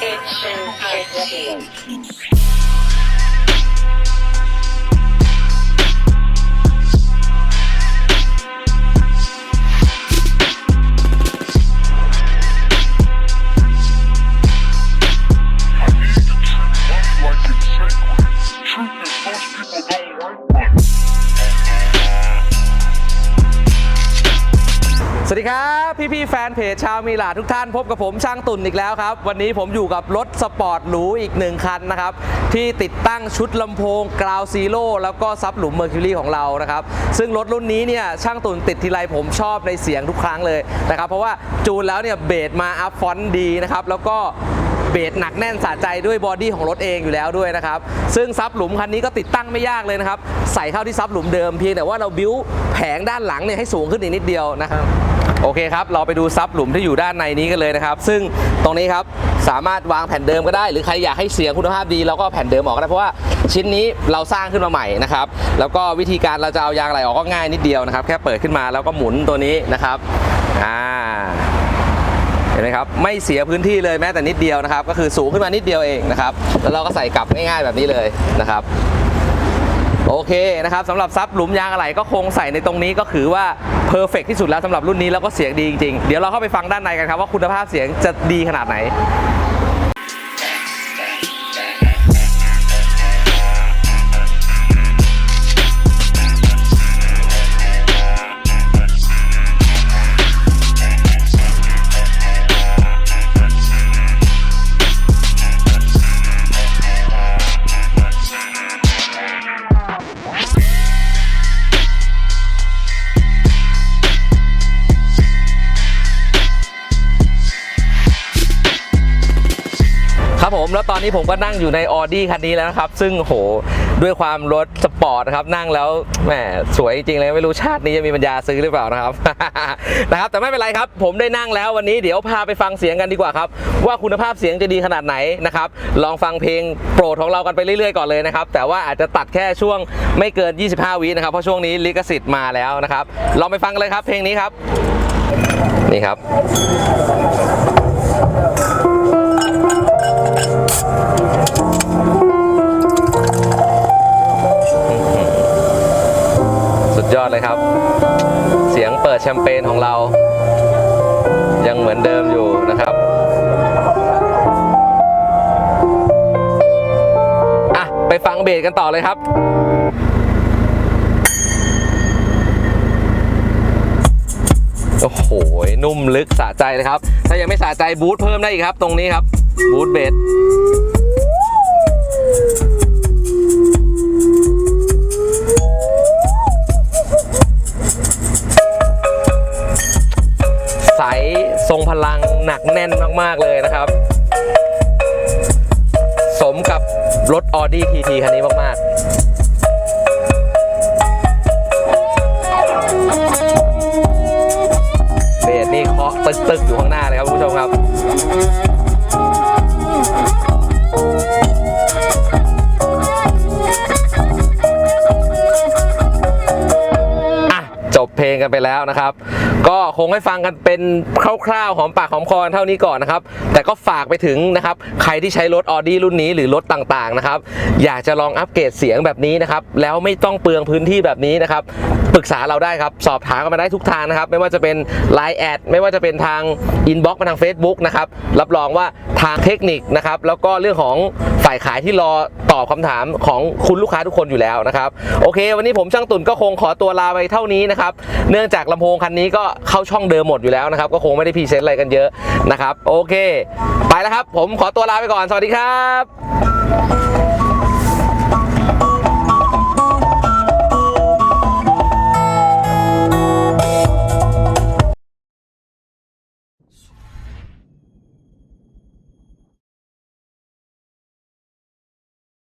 Kitchen Critique. สวัสดีครับพี่พี่ๆแฟนเพจชาวมีหลาทุกท่านพบกับผมช่างตุ่นอีกแล้วครับ วันนี้ผมอยู่กับรถสปอร์ตหรูอีกหนึ่งคันนะครับ ที่ติดตั้งชุดลำโพงกราวซีโร่แล้วก็ซับหลุมเมอร์คิวรีของเรานะครับ ซึ่งรถรุ่นนี้เนี่ยช่างตุ่นติดทีไรผมชอบในเสียงทุกครั้งเลยนะครับ เพราะว่าจูนแล้วเนี่ยเบสมาอัพฟอนต์ดีนะครับแล้วก็เบสหนักแน่นสะใจด้วยบอดี้ของรถเองอยู่แล้วด้วยนะครับ ซึ่งซับหลุมคันนี้ก็ติดตั้งไม่ยากเลยนะครับ ใส่เข้าที่ซับหลุมเดิมเพียงแต่ว่าเราบิ้วแผงด้านหลังเนี่ยให้สูงขึ้นอีกนิดเดียวนะครับ โอเคครับ เราไปดูซับหลุมที่อยู่ด้านในนี้กันเลยนะครับ ซึ่งตรงนี้ครับสามารถวางแผ่นเดิมก็ได้ หรือใครอยากให้เสียงคุณภาพดีเราก็แผ่นเดิมออกก็ได้เพราะว่าชิ้นนี้เราสร้างขึ้นมาใหม่นะครับ แล้วก็วิธีการเราจะเอายางอะไรออกก็ง่ายนิดเดียวนะครับ แค่เปิดขึ้นมาแล้วก็หมุนตัวนี้นะครับอ่าเห็นไหมครับไม่เสียพื้นที่เลยแม้แต่นิดเดียวนะครับ ก็คือสูงขึ้นมานิดเดียวเองนะครับ แล้วเราก็ใส่กลับง่ายๆแบบนี้เลยนะครับ โอเคนะครับสำหรับซับหลุมยางอะไหล่ก็คงใส่ในตรงนี้ก็คือว่าเพอร์เฟกที่สุดแล้วสำหรับรุ่นนี้แล้วก็เสียงดีจริงๆ เดี๋ยวเราเข้าไปฟังด้านในกันครับว่าคุณภาพเสียงจะดีขนาดไหน ครับผมแล้วตอนนี้ผมก็นั่งอยู่ในออดี้คันนี้แล้วนะครับ ซึ่งโหด้วยความรถสปอร์ตนะครับนั่งแล้วแหมสวยจริงเลยไม่รู้ชาตินี้จะมีปัญญาซื้อหรือเปล่านะครับนะครับ แต่ไม่เป็นไรครับ ผมได้นั่งแล้ววันนี้เดี๋ยวพาไปฟังเสียงกันดีกว่าครับ ว่าคุณภาพเสียงจะดีขนาดไหนนะครับ ลองฟังเพลงโปรดของเรากันไปเรื่อยๆก่อนเลยนะครับ แต่ว่าอาจจะตัดแค่ช่วงไม่เกิน 25 วินะครับเพราะช่วงนี้ลิขสิทธิ์มาแล้วนะครับลองไปฟังกันเลยครับเพลงนี้ครับ นี่ครับ อดเลยครับ เสียงเปิดแชมเปญของเรา ยังเหมือนเดิมอยู่นะครับอะไปฟังเบสกันต่อเลยครับโอ้โห นุ่มลึกสะใจเลยครับ ถ้ายังไม่สะใจบูทเพิ่มได้อีกครับ ตรงนี้ครับ บูทเบส ทรงพลังหนักแน่นมากๆเลยนะครับ สมกับรถ Audi TT คันนี้มากๆเบสนี่เคาะตึกๆอยู่ข้างหน้าเลยครับคุณผู้ชมครับ เพลงกันไปแล้วนะครับ ก็คงให้ฟังกันเป็นคร่าวๆหอมปากหอมคอเท่านี้ก่อนนะครับ แต่ก็ฝากไปถึงนะครับ ใครที่ใช้รถ Audi รุ่นนี้หรือรถต่างๆนะครับ อยากจะลองอัปเกรดเสียงแบบนี้นะครับ แล้วไม่ต้องเปลืองพื้นที่แบบนี้นะครับ ปรึกษาเราได้ครับ สอบถามกันมาได้ทุกทางนะครับ ไม่ว่าจะเป็น Line แอดไม่ว่าจะเป็นทางอินบ็อกซ์มาทาง Facebook นะครับรับรองว่าทางเทคนิคนะครับแล้วก็เรื่องของ ฝ่ายขายที่รอตอบคำถามของคุณลูกค้าทุกคนอยู่แล้วนะครับ โอเค วันนี้ผมช่างตุ่นก็คงขอตัวลาไปเท่านี้นะครับ เนื่องจากลำโพงคันนี้ก็เข้าช่องเดิมหมดอยู่แล้วนะครับ ก็คงไม่ได้พรีเซนต์อะไรกันเยอะนะครับ โอเค ไปแล้วครับ ผมขอตัวลาไปก่อน สวัสดีครับ